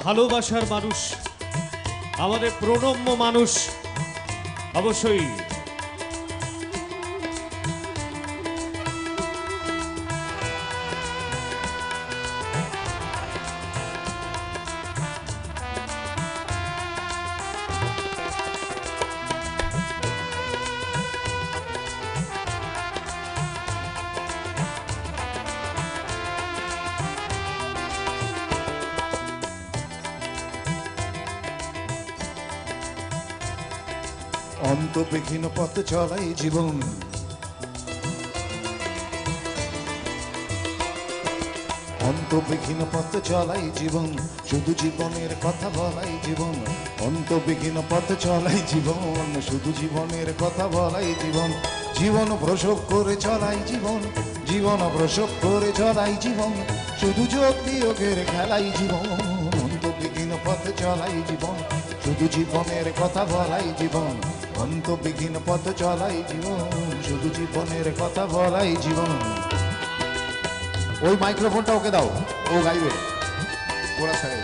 ভালোবাসার মানুষ আমাদের প্রণম্য মানুষ অবশ্যই পথ চলাই জীবন। অন্তবিহীন পথ চলাই জীবন, শুধু জীবনের কথা বলাই জীবন। অন্তবিহীন পথ চলাই জীবন, শুধু জীবনের কথা বলাই জীবন। জীবন প্রসব করে চলাই জীবন জীবন প্রসব করে চলাই জীবন, শুধু যোগ বিয়োগের খেলাই জীবন। অন্তবিহীন পথ চলাই জীবন, শুধু জীবনের কথা বলাই জীবন। অন্তবিহীন পথ চলাই জীবন, শুধু জীবনের কথা বলাই জীবন। ওই মাইক্রোফোনটা ওকে দাও, ও গাইবে। ওরা ছাড়ে।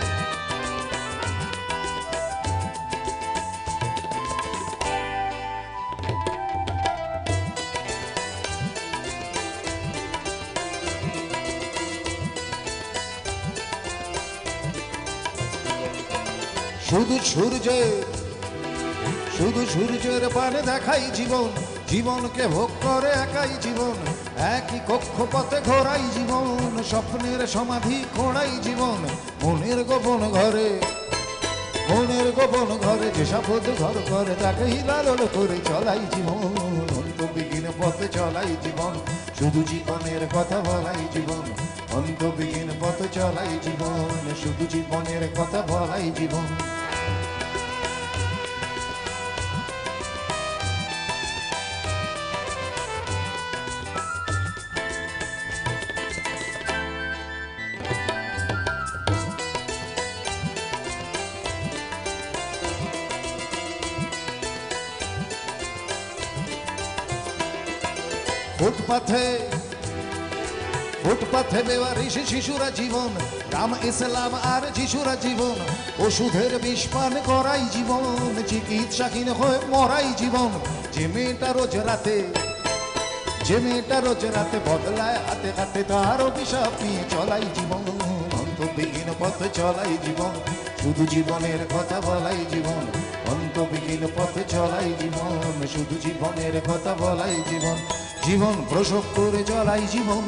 শুধু সূর্যের শুধু সূর্যের পানে দেখাই জীবন, জীবনকে ভোগ করে একাই জীবন, একই কক্ষপথে ঘোরাই জীবন, স্বপ্নের সমাধি খোঁড়াই জীবন, মনের গোপন ঘরে, মনের গোপন ঘরে যে শপথ ঘর করে, তাকে হিলালল করে চলাই জীবন, অন্তবিহীন পথে চলাই জীবন, শুধু জীবনের কথা বলাই জীবন, অন্তবিহীন পথে চলাই জীবন, শুধু জীবনের কথা বলাই জীবন। ফুটপাথে বেওয়ারিশ শিশুরা জীবন, রাম ইসলাম আর যিশুরা জীবন। ওষুধের বিষ করাই জীবন চিকিৎসাহীন হয়ে মরাই জীবন। যে মেয়েটা রোজ রাতে, যে মেয়েটা রোজ রাতে বদলায় হাতে হাতে তার অভিশাপ নিয়ে চলাই জীবন। অন্তবিহীন পথে চলাই জীবন, শুধু জীবনের কথা বলাই জীবন। অন্তবিহীন পথে চলাই জীবন, শুধু জীবনের কথা বলাই জীবন। জীবন প্রসব করে চলাই জীবন।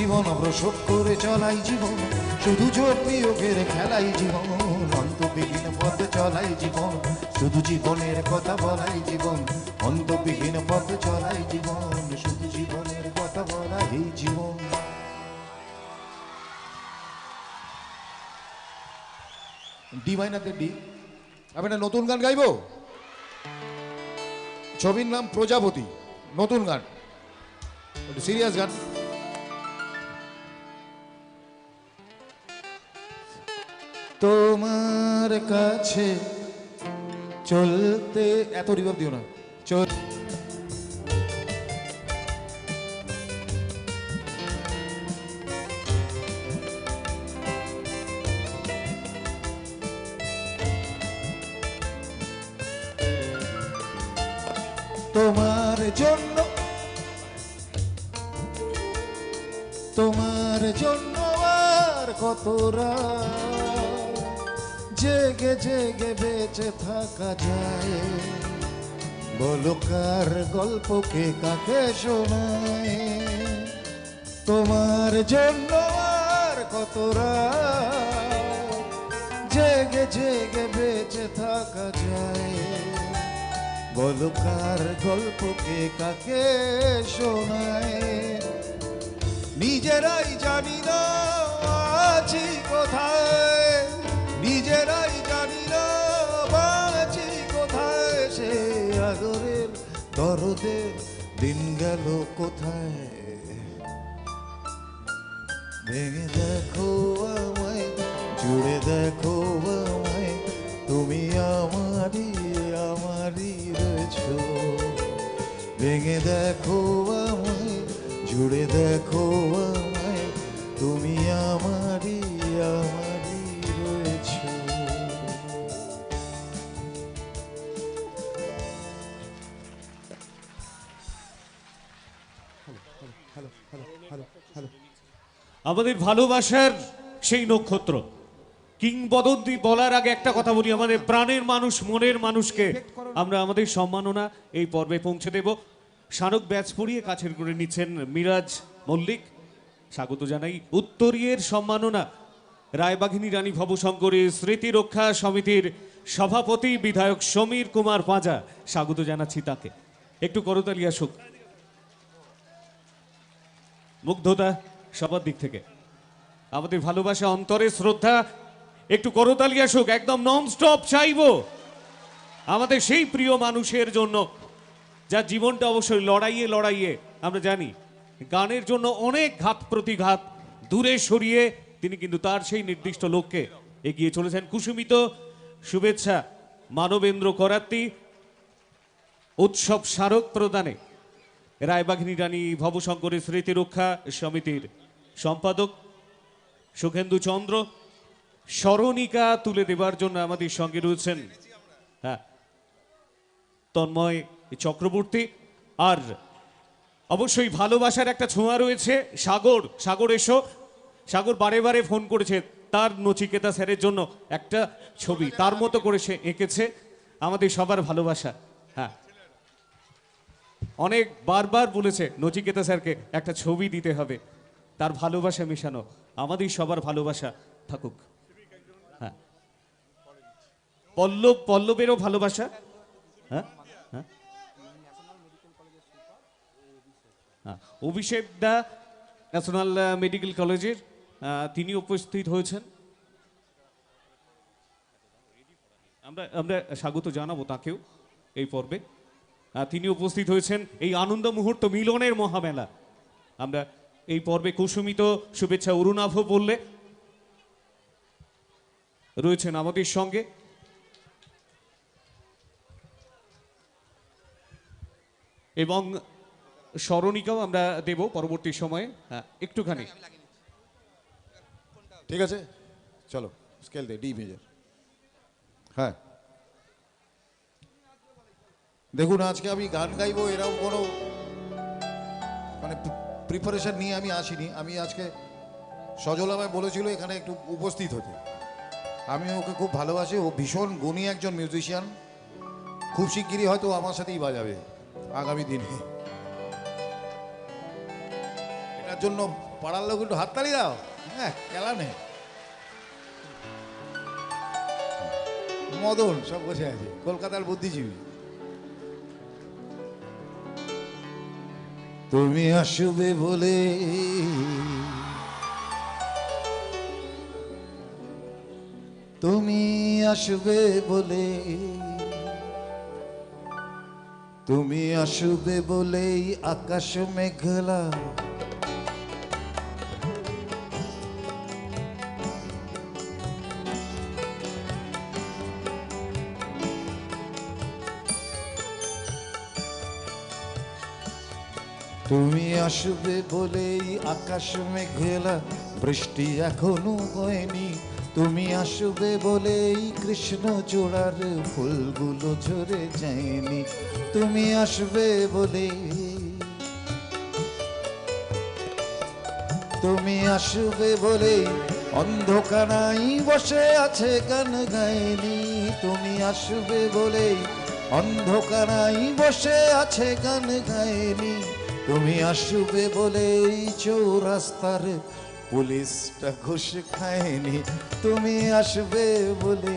জীবন প্রসব করে চলাই জীবন। শুধু যোগ বিয়োগের খেলাই জীবন। অন্তবিহীন পথে চলাই জীবন। শুধু জীবনের কথা বলাই জীবন। অন্তবিহীন পথে চলাই জীবন। শুধু জীবনের কথা বলাই জীবন। D মাইনাতে D. আমি একটা নতুন গান গাইবো? ছবির নাম প্রজাপতি। নতুন গান। সিরিয়াস গান। তোমার কাছে চলতে, এত রিভাব দিও না। চল তোমার জন্য তোমার জন্য আর কত রাত? জেগে জেগে বেঁচে থাকা যায়। বলো, কার গল্পকে কাকে শোনায়? তোমার জন্য আর কত জেগে জেগে বেঁচে থাকা যায়। বলো, কার গল্পকে কাকে শোনায়? নিজেরাই জানি না, আছি কোথায়? নিজেরাই জানি না বাঁচি কোথায় সে আদরের দরদের দিন গেল কোথায়? ভেঙে দেখো আমায়, জুড়ে দেখো আমায়, তুমি আমারই আমারই রয়েছো। ভেঙে দেখো আমায়, জুড়ে দেখো আমায়, তুমি আমারই আমারই আমাদের ভালোবাসার সেই নক্ষত্র। কিংবদন্তি বলার আগে একটা কথা বলি, আমাদের প্রাণের মানুষ, মনের মানুষকে আমরা আমাদের সম্মাননা এই পর্বে পৌঁছে দেব। স্মারক ব্যাচ পড়িয়ে কাছের করে নিচ্ছেন মিরাজ মল্লিক। স্বাগত জানাই। উত্তরীয়ের সম্মাননা, রায়বাঘিনী রানী ভবশঙ্করের স্মৃতি রক্ষা সমিতির সভাপতি বিধায়ক সমীর কুমার পাঁজা। স্বাগত জানাচ্ছি তাকে। একটু করতালি আসুক। মুগ্ধতা সবার দিক থেকে। আমাদের ভালোবাসা, অন্তরে শ্রদ্ধা, একটু করতালি আসুক, একদম নন স্টপ চাইব। আমাদের সেই প্রিয় মানুষের জন্য, যার জীবনটা অবশ্যই লড়াইয়ে লড়াইয়ে, আমরা জানি, গানের জন্য অনেক ঘাত প্রতিঘাত, দূরে সরিয়ে তিনি কিন্তু তার সেই নির্দিষ্ট লক্ষ্যে এগিয়ে চলেছেন। কুসুমিত শুভেচ্ছা, মানবেন্দ্র করাত্তি, উৎসব স্মারক প্রদানে, রায়বাঘিনী রানী ভবশঙ্করের স্মৃতি রক্ষা সমিতির সম্পাদক সুখেন্দু চন্দ্র, স্মরণিকা তুলে দেবার জন্য আমাদের সঙ্গে রয়েছেন হ্যাঁ তন্ময় চক্রবর্তী। আর অবশ্যই ভালোবাসার একটা ছোঁয়া রয়েছে, সাগর সাগর এসো। সাগর বারে বারে ফোন করেছে, তার নচিকেতা স্যারের জন্য একটা ছবি, তার মতো করে সে এঁকেছে, আমাদের সবার ভালোবাসা হ্যাঁ। অনেক বারবার বলেছে, নচিকেতা স্যারকে একটা ছবি দিতে হবে। তার ভালোবাসা মেশানো। আমাদের সবার ভালোবাসা থাকুক। হ্যাঁ। পল্লব পল্লবেরও ভালোবাসা? হ্যাঁ? হ্যাঁ? হ্যাঁ, অভিষেক দা ন্যাশনাল মেডিকেল কলেজের তিনি উপস্থিত হয়েছেন। আমরা আমরা স্বাগত জানাব তাকেও এই পর্বে। তিনি উপস্থিত হয়েছেন এই আনন্দ মুহূর্ত মিলনের মহামেলা। আমরা এই পর্বে কুসুমিত শুভেচ্ছা অরুণাভ বললে, রয়েছেন আমাদের সঙ্গে। এবং স্মরণিকাও আমরা দেব পরবর্তী সময়ে। হ্যাঁ একটুখানি। ঠিক আছে, চলো স্কেল দে ডি মেজর হ্যাঁ। দেখুন, আজকে আমি গান গাইবো, এরকম কোনো প্রিপারেশন নিয়ে আমি আসিনি। আমি আজকে সজল আমায় বলেছিল এখানে একটু উপস্থিত হতে। আমি ওকে খুব ভালোবাসি। ও ভীষণ গুণী একজন মিউজিশিয়ান খুব শিগগিরই হয়তো আমার সাথেই বাজাবে আগামী দিনে। এটার জন্য পাড়ার লোক একটু হাততালি দাও। হ্যাঁ খেলা নেই। মদন, সব বসে আছে। কলকাতার বুদ্ধিজীবী। তুমি আসবে বলে তুমি আসবে বলে তুমি আসবে বলেই আকাশ মেঘলা তুমি আসবে বলেই আকাশ মেঘেলা, বৃষ্টি এখনও হয়নি তুমি আসবে বলেই কৃষ্ণ চূড়ার ফুলগুলো ঝরে যায়নি। তুমি আসবে বলে তুমি আসবে বলে অন্ধকারাই বসে আছে গান গায়নি। তুমি আসবে বলে অন্ধকারাই বসে আছে গান গায়নি। তুমি আসবে বলে চৌরাস্তার পুলিশটা ঘুষ খায়নি। তুমি আসবে বলে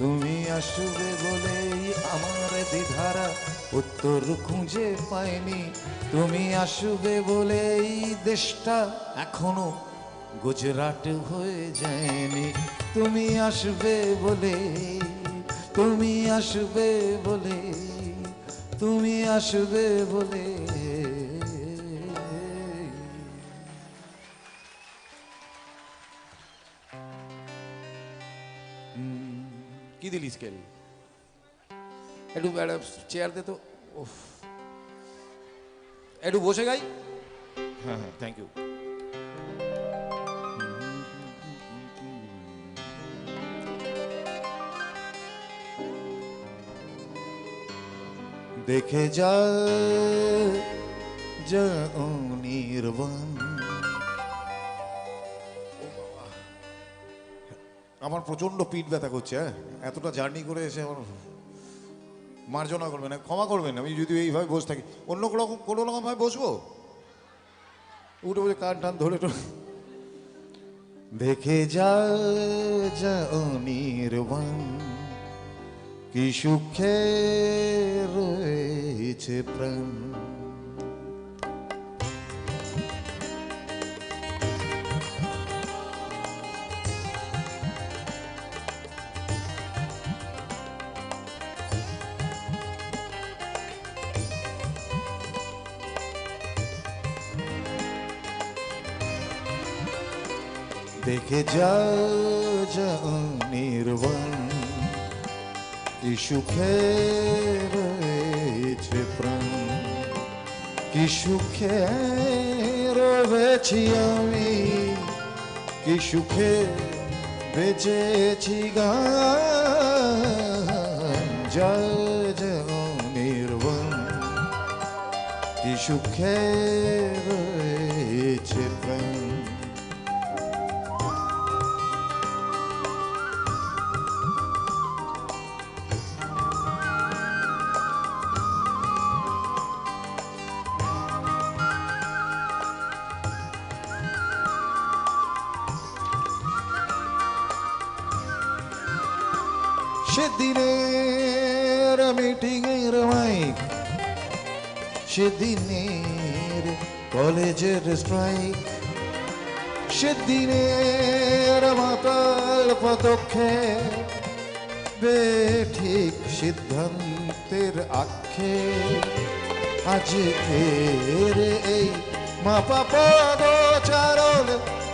তুমি আসবে বলেই আমার দ্বিধারা উত্তর খুঁজে পাইনি। তুমি আসবে বলেই দেশটা এখনও গুজরাট হয়ে যায়নি। তুমি আসবে বলে তুমি আসবে বলে তুমি আসবে বলে কি দিলি স্কেল একটু একটা চেয়ার দে তো। একটু বসে গাই। হ্যাঁ হ্যাঁ থ্যাংক ইউ দেখে যা যা নির্বাণ। আমার প্রচণ্ড পিঠ ব্যথা করছে হ্যাঁ? এতটা জার্নি করে এসে আমার মার্জনা করবেন ক্ষমা করবেন, আমি যদি এইভাবে বসে থাকি। অন্য রকম কোনো রকমভাবে বসবো? উঠে বসে কান টান ধরে দেখে যা কি সুখে রয়েছে প্রাণ। দেখে যা যা নির্বাণ। কি সুখে রয়েছে প্রাণ। কি সুখে রয়েছি আমি। কি সুখে বেঁচেছি গান। যা যা নির্বাণ। কি সুখে সেদিনের মিটিং এর মাইক, সেদিনের কলেজের স্ট্রাইক, সেদিনের মাতাল পদক্ষেপ বেঠিক সিদ্ধান্তের আক্ষে আজকের এই মাপা পদচারণ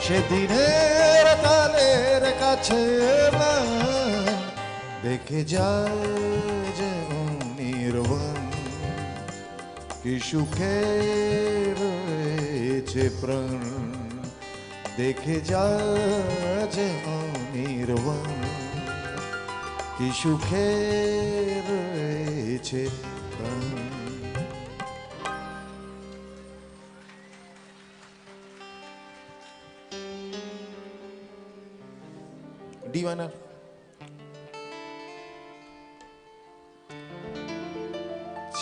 সেদিনের তালের কাছে না। দেখে যা যে নির্বাণ কি সুখে রয়েছে প্রাণ। দেখে যা যে নির্বাণ কি সুখে রয়েছে প্রাণ। ডি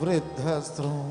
বৃদ্ধাশ্রম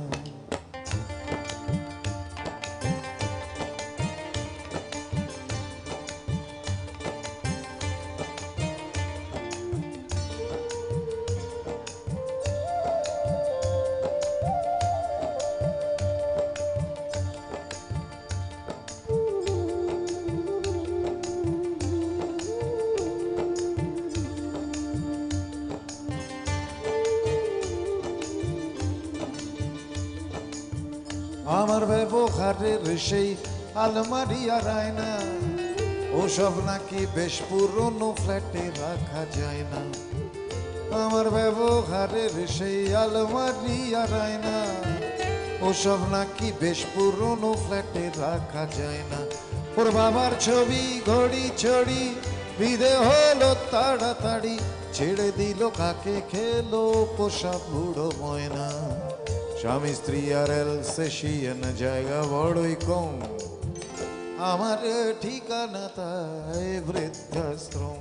আমার ব্যবহারের সেই আলমারি আর আয়না, ওসব নাকি বেশ পুরনো ফ্ল্যাটে রাখা যায় না। আমার ব্যবহারের সেই আলমারি আর আয়না, ওসব নাকি বেশ পুরনো ফ্ল্যাটে রাখা যায় না। ওর বাবার ছবি ঘড়ি ছড়ি বিদে হলো তাড়াতাড়ি, ছেড়ে দিল কাকে, খেলো পোষা বুড়ো ময়না। স্বামী স্ত্রী আর এলসেশিয়ান জায়গা বড়ই কম আমার ঠিকানা তাই বৃদ্ধাশ্রম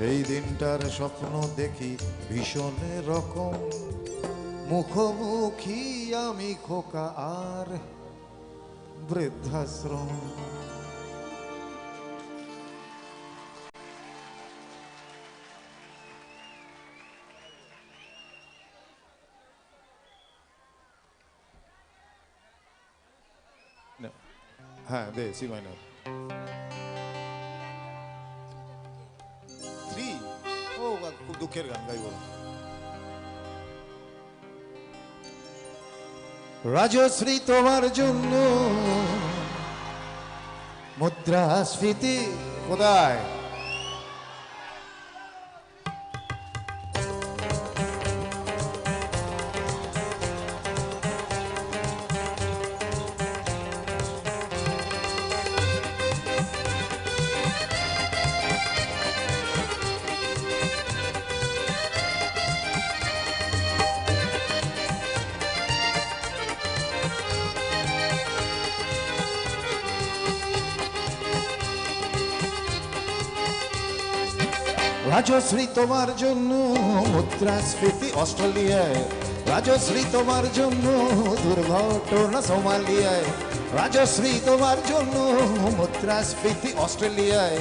সেই দিনটার স্বপ্ন দেখি ভীষণ রকম। মুখোমুখি আমি খোকা আর বৃদ্ধাশ্রম। হ্যাঁ দে সি মাইনার। দুঃখের গান গাইব। রাজশ্রী তোমার জন্য মুদ্রাস্ফীতি কোথায়? রাজশ্রী তোমার জন্য মুদ্রাস্ফীতি অস্ট্রেলিয়ায়। রাজশ্রী তোমার জন্য দুর্ঘটনা সোমালিয়ায়। রাজশ্রী তোমার জন্য মুদ্রাস্ফীতি অস্ট্রেলিয়ায়।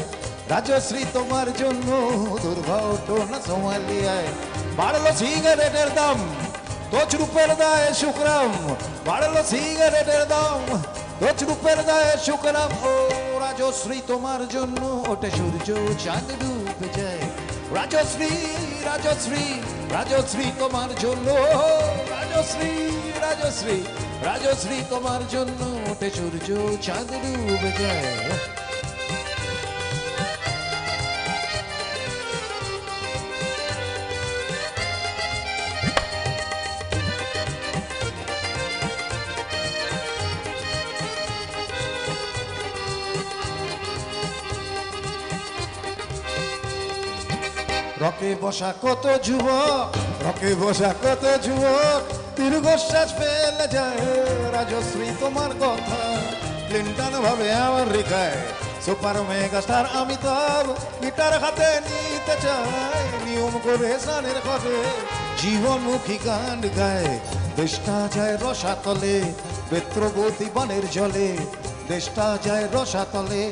রাজশ্রী তোমার জন্য দুর্ঘটনা সোমালিয়ায়। বাড়লো সিগারেটের দাম তোচ রূপের দায় শুক্রাম বাড়লো সিগারেটের দাম তোচ রূপের দায় শুক্রাম ও রাজশ্রী তোমার জন্য ওটা সূর্য চাঁদ ডুবে যায়। রাজশ্রী রাজশ্রী রাজশ্রী তোমার জন্য। রাজশ্রী রাজশ্রী রাজশ্রী তোমার জন্য ওটা সূর্য চাঁদ ডুবে যায়। রকে বসা কত যুবক, রকে বসা কত যুবক, দীর্ঘশ্বাস ফেলে যায়। রাজশ্রী, তোমার কথা ক্লিন্টন ভাবে আমার রেখায় super mega star Amitabh guitar হাতে নিতে চায় নিয়ম করে সানের ঘরে জীবনমুখী গান গায়। দেশটা যায় রসাতলে, বেত্রবতী বনের জলে। দেশটা যায় রসাতলে,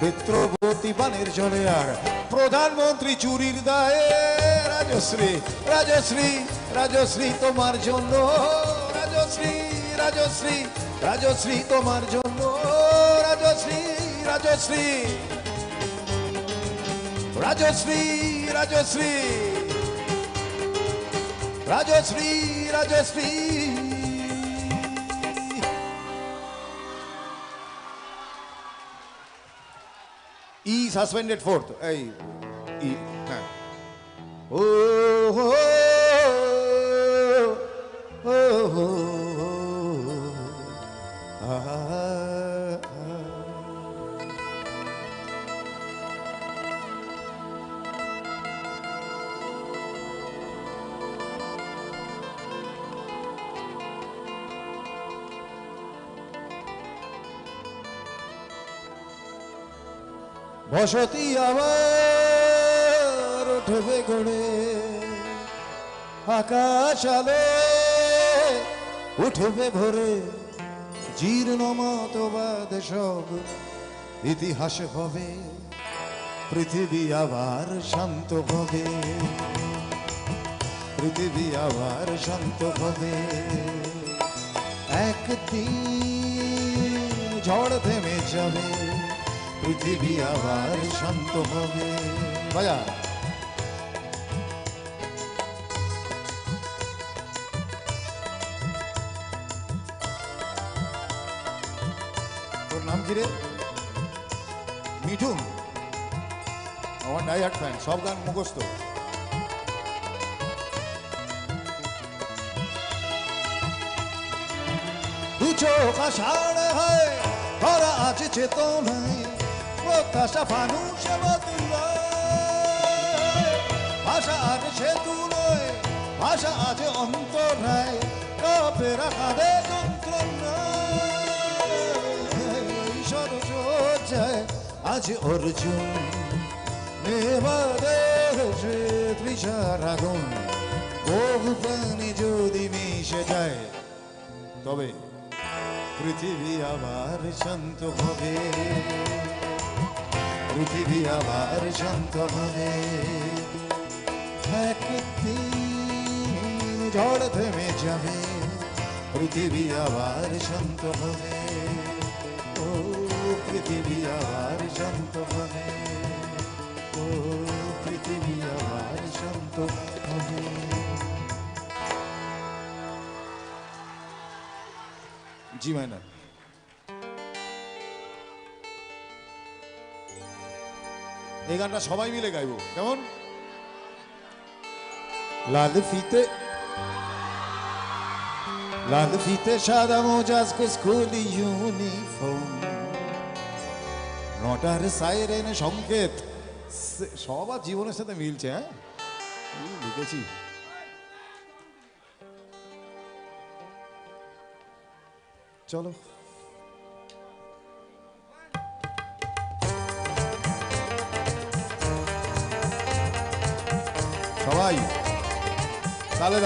বেত্রবতী বানের জলে। আর প্রধানমন্ত্রী চুরির দায়ে রাজশ্রী রাজশ্রী রাজশ্রী তোমার জন্য রাজশ্রী রাজশ্রী রাজশ্রী তোমার জন্য রাজশ্রী রাজশ্রী রাজশ্রী রাজশ্রী রাজশ্রী রাজশ্রী ই সাসপেন্ডেড ফোর্থ এই ই হ্যাঁ ও বসতি আবার উঠবে গড়ে। আকাশ আলো উঠবে ভরে। জীর্ণ মতবাদ সব ইতিহাস হবে পৃথিবী আবার শান্ত হবে পৃথিবী আবার শান্ত হবে একদিন ঝড় থেমে যাবে। পৃথিবী আবার শান্ত হবে। বাজা। নাম কি রে? মিঠুন। আমার ফ্যান, সব গান মুখস্থ। দু চোখ আষাঢ় হয় ভরা আছে চেতনায়। ভাষা আজ সেতু নয় ভাষা আজ অন্তরায়। কাপেরা কাঁদে যন্ত্রণায়। সরসজ্জায় আজ অর্জুন নেবাদে সে তৃষার আগুন। বহু প্রাণী যদি মিশে যায়, তবে পৃথিবী আবার শান্ত হবে। পৃথিবী আবার শান্ত হবে। ঝড় থেমে যাবে, পৃথিবী আবার শান্ত হবে। ও পৃথিবী আবার শান্ত হবে। ও পৃথিবী আবার শান্ত হবে। জি মাইনা এই গানটা সবাই মিলে গাইবো, কেমন? লাল ফিতে লাল ফিতে সাদা মোজাজ স্কুল ইউনিফর্ম। নটার সাইরেন সংকেত সবার জীবনের সাথে মিলছে হ্যাঁ? লিখেছি। চলো। সবাই তালে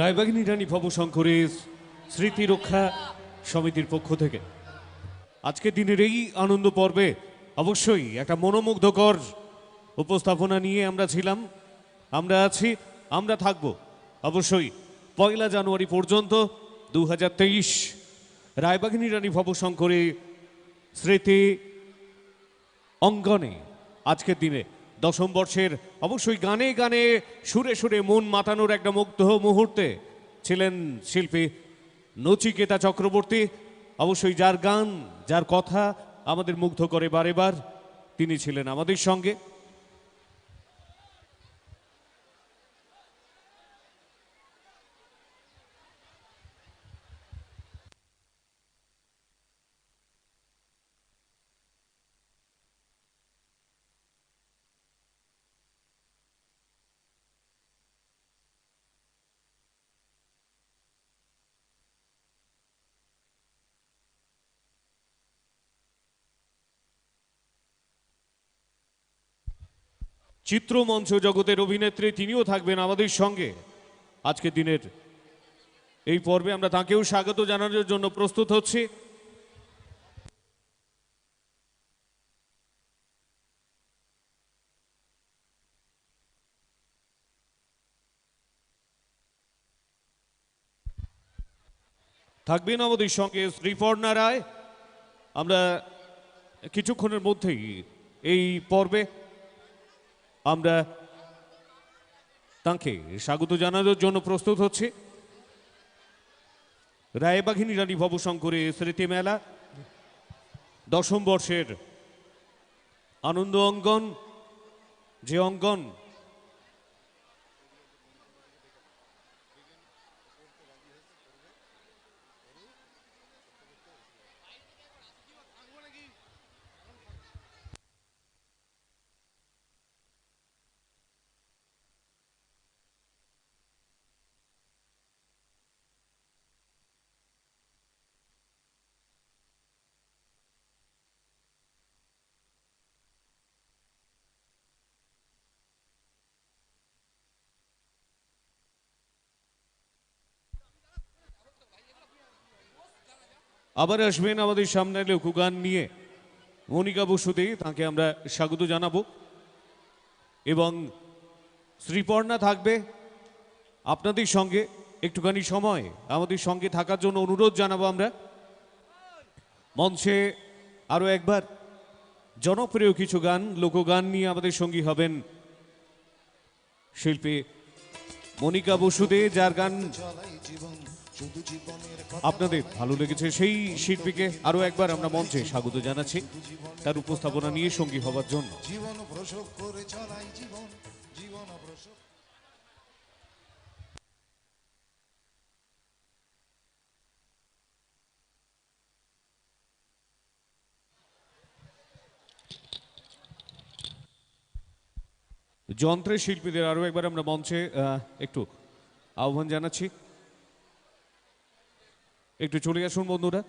রায়বাগিনী রানী ভবশঙ্করের স্মৃতি রক্ষা সমিতির পক্ষ থেকে। আজকে দিনের এই আনন্দ পর্বে অবশ্যই একটা মনোমুগ্ধকর উপস্থাপনা নিয়ে আমরা ছিলাম। আমরা আছি, আমরা থাকব অবশ্যই পয়লা জানুয়ারি পর্যন্ত দু হাজার তেইশ রায়বাগিনী রানী ভবশঙ্করে স্মৃতি অঙ্গনে আজকের দিনে। দশম বর্ষের অবশ্যই গানে গানে সুরে সুরে মন মাতানোর একটা মুগ্ধ মুহূর্তে ছিলেন শিল্পী নচিকেতা চক্রবর্তী। অবশ্যই যার গান, যার কথা আমাদের মুগ্ধ করে বারে বার তিনি ছিলেন আমাদের সঙ্গে। চিত্রমঞ্চ জগতের অভিনেত্রী তিনিও থাকবেন আমাদের সঙ্গে। আজকের দিনের এই পর্বে আমরা তাকেও স্বাগত জানানোর জন্য প্রস্তুত হচ্ছি। থাকবেন আমাদের সঙ্গে শ্রীপর্ণা রায়। আমরা কিছুক্ষণের মধ্যেই এই পর্বে আমরা তাঁকে স্বাগত জানানোর জন্য প্রস্তুত হচ্ছে। রায়বাঘিনী রানী ভবশঙ্করে স্মৃতি মেলা, দশম বর্ষের আনন্দ অঙ্গন, যে অঙ্গন আবার আসবেন আমাদের সামনে লোকগান নিয়ে। মনিকা বসুতে তাকে আমরা স্বাগত জানাব। এবং শ্রীপর্ণা থাকবে আপনাদের সঙ্গে একটুখানি সময়। আমাদের সঙ্গে থাকার জন্য অনুরোধ জানাব আমরা। মঞ্চে আরও একবার জনপ্রিয় কিছু গান, লোকগান নিয়ে আমাদের সঙ্গী হবেন শিল্পী মনিকা বসুদে যার গান আপনাদের ভালো লেগেছে সেই শিল্পীকে আরও একবার আমরা মঞ্চে স্বাগত জানাচ্ছি। তার উপস্থাপনা নিয়ে সঙ্গী হবার জন্য। যন্ত্রের শিল্পীদের আরও একবার আমরা মঞ্চে একটু আহ্বান জানাচ্ছি। একটু চলে আসুন বন্ধুরা।